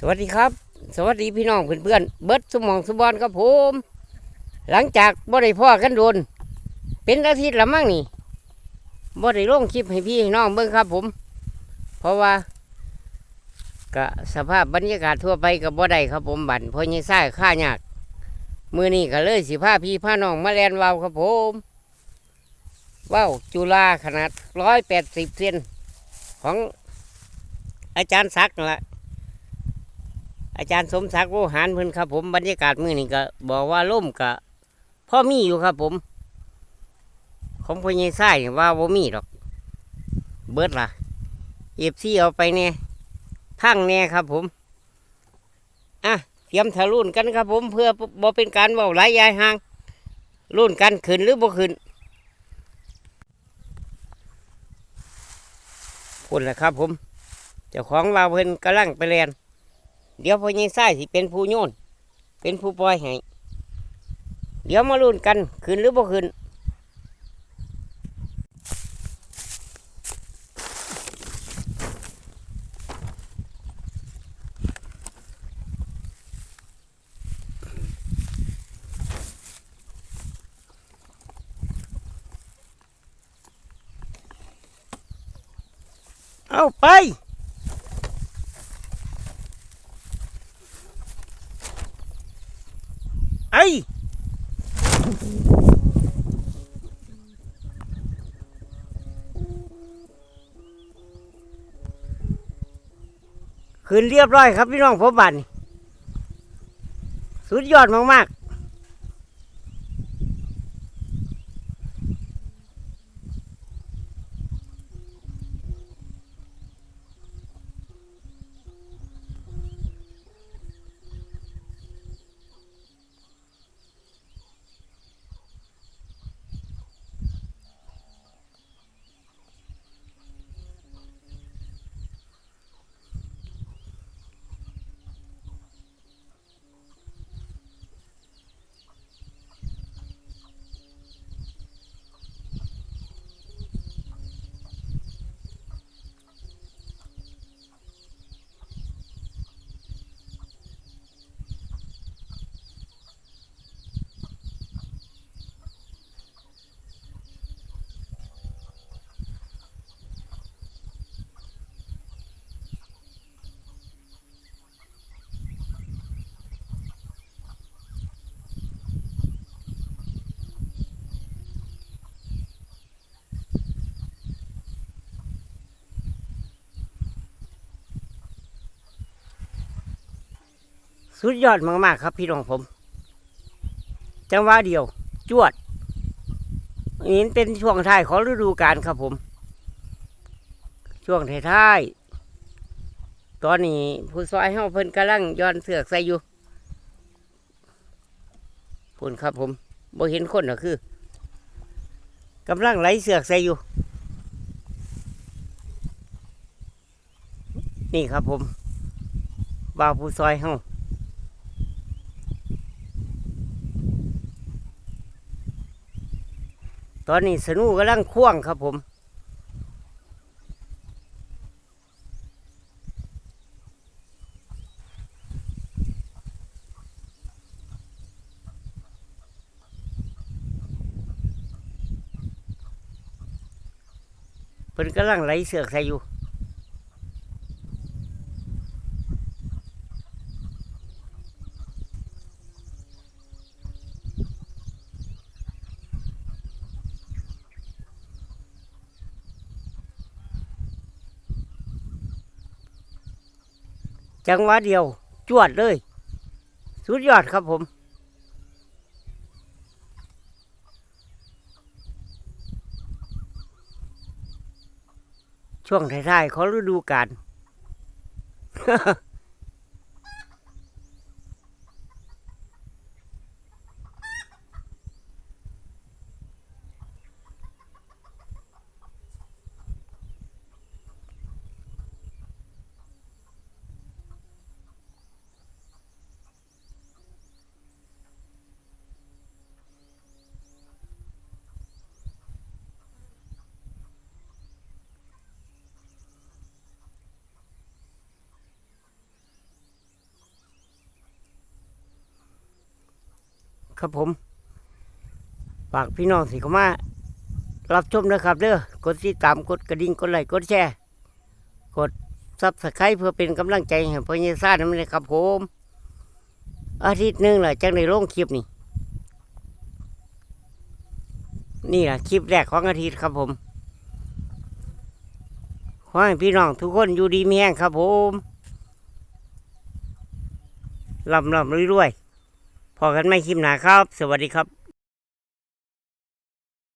สวัสดีครับ สวัสดีพี่น้องเพื่อนๆเบิร์ดสมองสมบอนครับผม หลังจากบ่ได้พ่อกันโดน เป็นอาทิตย์ละมั้งนี่บ่ได้ลงคลิปให้พี่ให้น้องเบิ่งครับผม เพราะว่าก็สภาพบรรยากาศทั่วไปกับบ่ได้ครับผมบันเพราะยังซ่าค่ายากมือนี้ก็เลยสิพาพี่พาน้องมาแลนวาวครับผมว้าวจุฬาขนาดร้อยแปดสิบเซนของอาจารย์ศักดิ์นั่นละ อาจารย์สมศักดิ์โวหารเพิ่นครับผมบรรยากาศมื้อนี้ก็บอกว่าล่มกะพ่อมีอยู่ครับผม ของพ่อใหญ่ไส้ว่าบ่มีดอก เบิดล่ะเอฟซีเอาไปแน่พังแน่ครับผมอะเตรียมทะลุนกันครับผมเพื่อบ่เป็นการเว้าหลายยายห่างรุ่นกันขึ้นหรือบ่ขึ้นพูดแหละครับผมเจ้าของว่าเพิ่นกำลังไปเรียน เดี๋ยวพ่อใหญ่ไส้สิเป็นผู้โยน เป็นผู้ปล่อยให้เดี๋ยวมาลุ้นกันขึ้นหรือบ่ขึ้นเอาไป ไอ้ คืนเรียบร้อยครับพี่น้องผมบันสุดยอดมากๆ สุดยอดมากๆครับพี่น้องผมจังหวะเดียว จวดนี่เป็นช่วงท้ายของฤดูกาลครับผม ช่วงท้ายๆตอนนี้ผู้ซอยเฮาเพิ่นกำลังย้อนเสือกใส่อยู่พุ่นครับผมบ่เห็นคนก็คือกำลังไหลเสือกใส่อยู่ นี่ครับผมบ่าวผู้ซอยเฮา ตอนนี้สนุกำลังควงครับผม เพิ่นกำลังไหลเสือกใส่อยู่ จังหวะเดียว จวดเลย สุดยอดครับผมช่วงท้ายๆของฤดูกาล ครับผมฝากพี่น้องสิเขามารับชมนะครับเด้อกดติดตามกดกระดิ่งกดไลค์กดแชร์กดซับสไครต์เพื่อเป็นกำลังใจให้พ่อเยซ่านั่นเลยครับผม อาทิตย์หนึ่งแหละจังในลงคลิปนี่นี่แหละคลิปแรกของอาทิตย์ครับผมขอให้พี่น้องทุกคนอยู่ดีมีแห้งครับผมลำลำรวยๆ พอกันไม่คลิปหนาครับ สวัสดีครับ